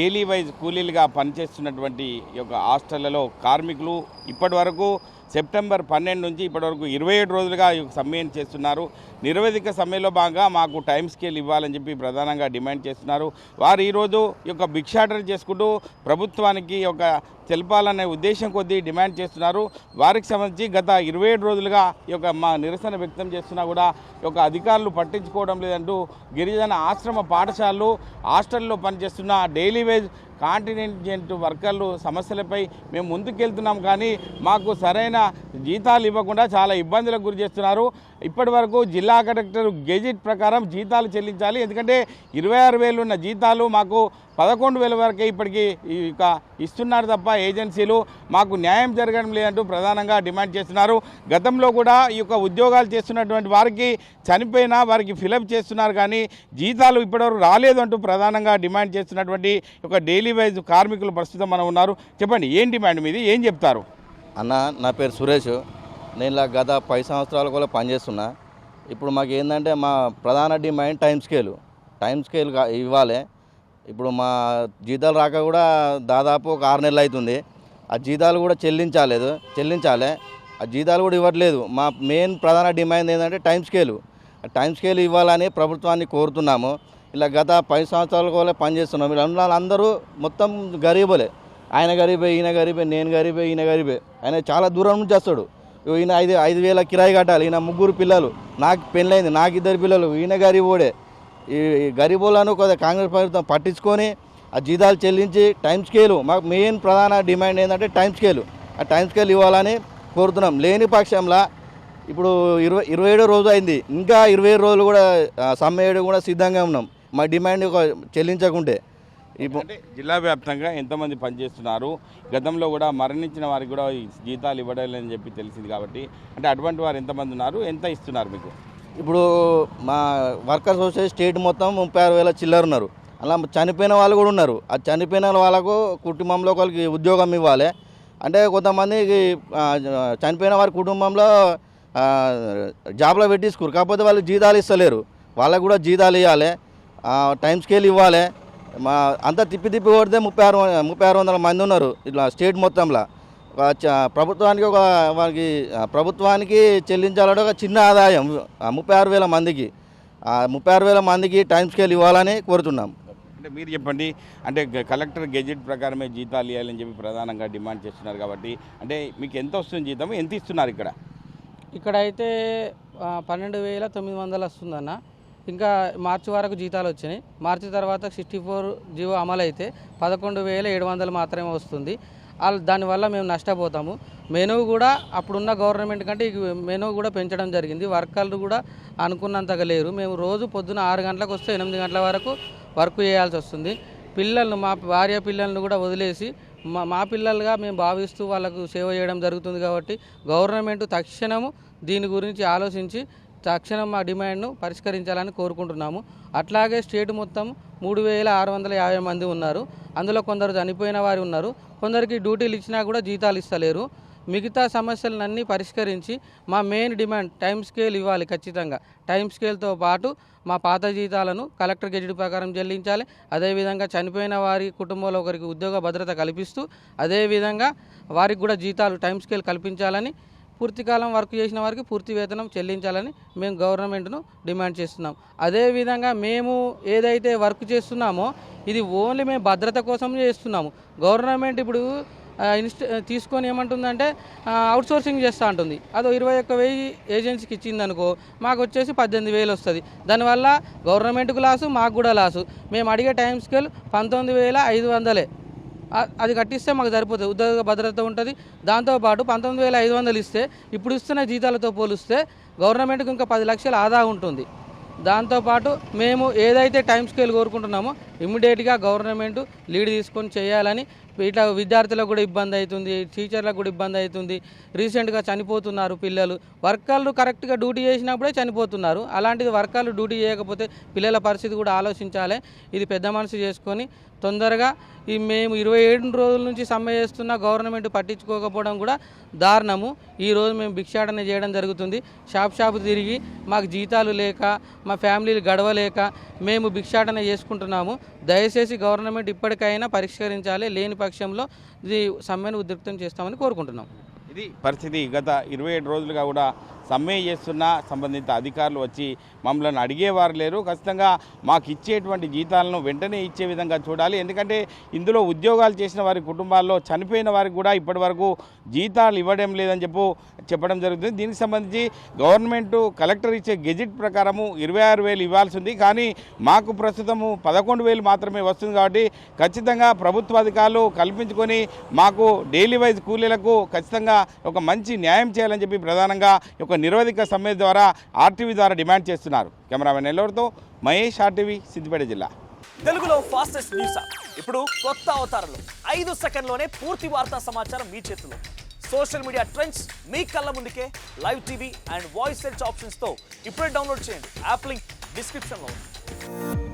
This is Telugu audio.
డైలీ వైజ్ కూలీలుగా పనిచేస్తున్నటువంటి యొక్క హాస్టళ్ళలో కార్మికులు ఇప్పటి వరకు సెప్టెంబర్ పన్నెండు నుంచి ఇప్పటివరకు ఇరవై ఏడు రోజులుగా ఈ సమ్మెను చేస్తున్నారు. నిరవధిక సమ్మెలో భాగంగా మాకు టైం స్కేల్ ఇవ్వాలని చెప్పి ప్రధానంగా డిమాండ్ చేస్తున్నారు. వారు ఈరోజు ఈ యొక్క భిక్షాటన చేసుకుంటూ ప్రభుత్వానికి ఒక తెలపాలనే ఉద్దేశం కొద్దీ డిమాండ్ చేస్తున్నారు. వారికి సంబంధించి గత ఇరవై ఏడు రోజులుగా ఈ యొక్క మా నిరసన వ్యక్తం చేస్తున్నా కూడా యొక్క అధికారులు పట్టించుకోవడం లేదంటూ గిరిజన ఆశ్రమ పాఠశాలలు హాస్టల్లో పనిచేస్తున్న డైలీ వేజ్ కాంటినెంట్ వర్కర్లు సమస్యలపై మేము ముందుకెళ్తున్నాం. కానీ మాకు సరైన జీతాలు ఇవ్వకుండా చాలా ఇబ్బందులకు గురి చేస్తున్నారు. ఇప్పటి వరకు జిల్లా కలెక్టర్ గెజిట్ ప్రకారం జీతాలు చెల్లించాలి. ఎందుకంటే ఇరవై ఆరు వేలు ఉన్న జీతాలు మాకు పదకొండు వేల వరకే ఇప్పటికీ ఇక ఇస్తున్నారు తప్ప ఏజెన్సీలు. మాకు న్యాయం జరగడం లేదంటూ ప్రధానంగా డిమాండ్ చేస్తున్నారు. గతంలో కూడా ఈ యొక్క ఉద్యోగాలు చేస్తున్నటువంటి వారికి చనిపోయినా వారికి ఫిలప్ చేస్తున్నారు కానీ జీతాలు ఇప్పటివరకు రాలేదు అంటూ ప్రధానంగా డిమాండ్ చేస్తున్నటువంటి ఒక డైలీ వైజ్ కార్మికులు ప్రస్తుతం మనం ఉన్నారు. చెప్పండి ఏం డిమాండ్ మీది? ఏం చెప్తారు? అన్న నా పేరు సురేష్. నేను ఇలా గత పది సంవత్సరాలు కూడా పనిచేస్తున్నా. ఇప్పుడు మాకు ఏంటంటే మా ప్రధాన demand time scale. Time scale కా- ఇవ్వాలి. ఇప్పుడు మా జీతాలు రాక కూడా దాదాపు ఒక ఆరు నెలలు అవుతుంది ఆ జీతాలు కూడా చెల్లించాలేదు చెల్లించాలి. ఆ జీతాలు కూడా ఇవ్వట్లేదు. మా మెయిన్ ప్రధాన డిమాండ్ ఏంటంటే టైం స్కేలు. ఆ టైం స్కేల్ ఇవ్వాలని ప్రభుత్వాన్ని కోరుతున్నాము. ఇలా గత పది సంవత్సరాల కూడా పనిచేస్తున్నాం. వీళ్ళందరూ అందరూ మొత్తం గరీబులే. ఆయన గరీబే ఈయన గరీబే నేను గరీబే ఈయన గరీబే. ఆయన చాలా దూరం నుంచి వస్తాడు. ఈయన ఐదు ఐదు వేల కిరాయి కట్టాలి. ఈయన ముగ్గురు పిల్లలు. నాకు పెళ్ళైంది నాకు ఇద్దరు పిల్లలు. ఈయన గరీబోడే ఈ ఈ కొద్దిగా కాంగ్రెస్ ప్రభుత్వం పట్టించుకొని ఆ జీతాలు చెల్లించి టైం స్కేలు. మాకు మెయిన్ ప్రధాన డిమాండ్ ఏంటంటే టైం స్కేలు. ఆ టైం స్కేల్ ఇవ్వాలని కోరుతున్నాం. లేని పక్షంలో ఇప్పుడు ఇరవై ఇరవై ఏడో రోజు అయింది. ఇంకా ఇరవై ఏడు రోజులు కూడా సమ్మె కూడా సిద్ధంగా ఉన్నాం. మా డిమాండ్ చెల్లించకుంటే. అంటే జిల్లా వ్యాప్తంగా ఎంతమంది పనిచేస్తున్నారు. గతంలో కూడా మరణించిన వారికి కూడా జీతాలు ఇవ్వడాలని చెప్పి తెలిసింది కాబట్టి అంటే అటువంటి వారు ఎంతమంది ఉన్నారు ఎంత ఇస్తున్నారు మీకు? ఇప్పుడు మా వర్కర్స్ వచ్చే స్టేట్ మొత్తం ముప్పై ఆరు వేల చిల్లర ఉన్నారు. అలా చనిపోయిన వాళ్ళు కూడా ఉన్నారు. ఆ చనిపోయిన వాళ్ళకు కుటుంబంలో ఒకరికి ఉద్యోగం ఇవ్వాలి. అంటే కొంతమందికి ఆ, చనిపోయిన వారి కుటుంబంలో జాబ్లో పెట్టించుకోరు. కాకపోతే వాళ్ళు జీతాలు ఇస్తలేరు. వాళ్ళకు కూడా జీతాలు ఇవ్వాలి. టైం స్కేల్ ఇవ్వాలి. మా అంతా తిప్పి తిప్పి కొడితే ముప్పై ఆరు ముప్పై ఆరు వందల మంది ఉన్నారు. ఇట్లా స్టేట్ మొత్తంలో. ఒక చ- ప్రభుత్వానికి ఒక వారికి ప్రభుత్వానికి చెల్లించాలంటే ఒక చిన్న ఆదాయం ఆ, ముప్పై ఆరు వేల మందికి. ఆ, ముప్పై ఆరు వేల మందికి టైం స్కేల్ ఇవ్వాలని కోరుతున్నాం. అంటే మీరు చెప్పండి అంటే కలెక్టర్ గెజెట్ ప్రకారమే జీతాలు ఇవ్వాలని చెప్పి ప్రధానంగా డిమాండ్ చేస్తున్నారు కాబట్టి అంటే మీకు ఎంత వస్తుంది జీతం? ఎంత ఇస్తున్నారు ఇక్కడ? ఇక్కడ అయితే పన్నెండు వేల తొమ్మిది వందలు వస్తుందన్న. ఇంకా మార్చి వరకు జీతాలు వచ్చినాయి. మార్చి తర్వాత సిక్స్టీ ఫోర్ జీవో అమలు అయితే పదకొండు వేల ఏడు వందలు మాత్రమే వస్తుంది. దానివల్ల మేము నష్టపోతాము. మెనూ కూడా అప్పుడున్న గవర్నమెంట్ కంటే ఈ మెనూ కూడా పెంచడం జరిగింది. వర్కర్లు కూడా అనుకున్నంతగా లేరు. మేము రోజు పొద్దున ఆరు గంటలకు వస్తే ఎనిమిది గంటల వరకు వర్క్ చేయాల్సి వస్తుంది. పిల్లలను మా భార్య పిల్లలను కూడా వదిలేసి మా మా పిల్లలుగా మేము భావిస్తూ వాళ్ళకు సేవ చేయడం జరుగుతుంది కాబట్టి గవర్నమెంట్ తక్షణము దీని గురించి ఆలోచించి తక్షణం మా డిమాండ్ను పరిష్కరించాలని కోరుకుంటున్నాము. అట్లాగే స్టేట్ మొత్తం మూడు వేల ఆరు వందల యాభై మంది ఉన్నారు. అందులో కొందరు చనిపోయిన వారు ఉన్నారు. కొందరికి డ్యూటీలు ఇచ్చినా కూడా జీతాలు ఇస్తలేరు. మిగతా సమస్యలన్నీ పరిష్కరించి మా మెయిన్ డిమాండ్ టైం స్కేల్ ఇవ్వాలి ఖచ్చితంగా. టైం స్కేల్తో పాటు మా పాత జీతాలను కలెక్టర్ గెజిట్ ప్రకారం చెల్లించాలి. అదేవిధంగా చనిపోయిన వారి కుటుంబంలో ఒకరికి ఉద్యోగ భద్రత కల్పిస్తూ అదేవిధంగా వారికి కూడా జీతాలు టైం స్కేల్ కల్పించాలని పూర్తికాలం వర్క్ చేసిన వారికి పూర్తి వేతనం చెల్లించాలని మేము గవర్నమెంట్ను డిమాండ్ చేస్తున్నాం. అదేవిధంగా మేము ఏదైతే వర్క్ చేస్తున్నామో ఇది ఓన్లీ మేము భద్రత కోసం చేస్తున్నాము. గవర్నమెంట్ ఇప్పుడు ఆ, ఇన్స్ట్ తీసుకొని ఏమంటుందంటే అవుట్సోర్సింగ్ చేస్తూ ఉంటుంది అదో ఇరవై ఒక్క వెయ్యి ఏజెన్సీకి ఇచ్చిందనుకో మాకు వచ్చేసి పద్దెనిమిది వేలు వస్తుంది. దానివల్ల గవర్నమెంట్కు లాసు మాకు కూడా లాసు. మేము అడిగే టైం స్కేల్ పంతొమ్మిది వేల ఐదు వందలే. అది కట్టిస్తే మాకు సరిపోతుంది. ఉద్యోగ భద్రత ఉంటుంది. దాంతోపాటు పంతొమ్మిది వేల ఐదు వందలు ఇస్తే ఇప్పుడు ఇస్తున్న జీతాలతో పోలిస్తే గవర్నమెంట్కి ఇంకా పది లక్షల ఆదా ఉంటుంది. దాంతోపాటు మేము ఏదైతే టైం స్కేల్ కోరుకుంటున్నామో ఇమ్మీడియట్గా గవర్నమెంట్ లీడ్ తీసుకొని చేయాలని ఇట్లా విద్యార్థులకు కూడా ఇబ్బంది అవుతుంది టీచర్లకు కూడా ఇబ్బంది అవుతుంది. రీసెంట్గా చనిపోతున్నారు పిల్లలు. వర్కర్లు కరెక్ట్గా డ్యూటీ చేసినప్పుడే చనిపోతున్నారు. అలాంటిది వర్కర్లు డ్యూటీ చేయకపోతే పిల్లల పరిస్థితి కూడా ఆలోచించాలి. ఇది పెద్ద మనసు చేసుకొని తొందరగా ఈ మేము ఇరవై ఏడు రోజుల నుంచి సమ్మె చేస్తున్న గవర్నమెంట్ పట్టించుకోకపోవడం కూడా దారుణము. ఈరోజు మేము భిక్షాటన చేయడం జరుగుతుంది. షాప్ షాప్ తిరిగి మాకు జీతాలు లేక మా ఫ్యామిలీలు గడవలేక మేము భిక్షాటన చేసుకుంటున్నాము. దయచేసి గవర్నమెంట్ ఇప్పటికైనా పరిష్కరించాలి. లేని పక్షంలో ఇది సమ్మెను ఉద్రిక్తం చేస్తామని కోరుకుంటున్నాం. ఇది పరిస్థితి గత ఇరవై ఏడు రోజులుగా కూడా సమ్మె చేస్తున్న సంబంధిత అధికారులు వచ్చి మమ్మల్ని అడిగేవారు లేరు. ఖచ్చితంగా మాకు ఇచ్చేటువంటి జీతాలను వెంటనే ఇచ్చే విధంగా చూడాలి. ఎందుకంటే ఇందులో ఉద్యోగాలు చేసిన వారి కుటుంబాల్లో చనిపోయిన వారికి కూడా ఇప్పటివరకు జీతాలు ఇవ్వడం లేదని చెప్పు చెప్పడం జరుగుతుంది. దీనికి సంబంధించి గవర్నమెంట్ కలెక్టర్ ఇచ్చే గెజిట్ ప్రకారము ఇరవై ఆరు వేలు ఇవ్వాల్సి ఉంది కానీ మాకు ప్రస్తుతము పదకొండు వేలు మాత్రమే వస్తుంది కాబట్టి ఖచ్చితంగా ప్రభుత్వ అధికారులు కల్పించుకొని మాకు డైలీ వైజ్ కూలీలకు ఖచ్చితంగా ఒక మంచి న్యాయం చేయాలని చెప్పి ప్రధానంగా ఒక నిరోధిక సమ్మె ద్వారా ఆర్టీవీ ద్వారా డిమాండ్ చేస్తున్నారు. కెమెరామెన్ ఎల్లవరితో మహేష్ ఆర్టీవీ సిద్దిపేట జిల్లా. తెలుగులో ఫాస్టెస్ట్ న్యూస్? ఇప్పుడు కొత్త అవతారంలో. ఐదు సెకండ్లోనే పూర్తి వార్తా సమాచారం మీ చేతిలో. సోషల్ మీడియా ట్రెండ్స్ మీ కళ్ళ ముందుకే. Live TV and voice search ఆప్షన్స్తో ఇప్పుడే డౌన్లోడ్ చేయండి. యాప్ లింక్ డిస్క్రిప్షన్లో ఉంది.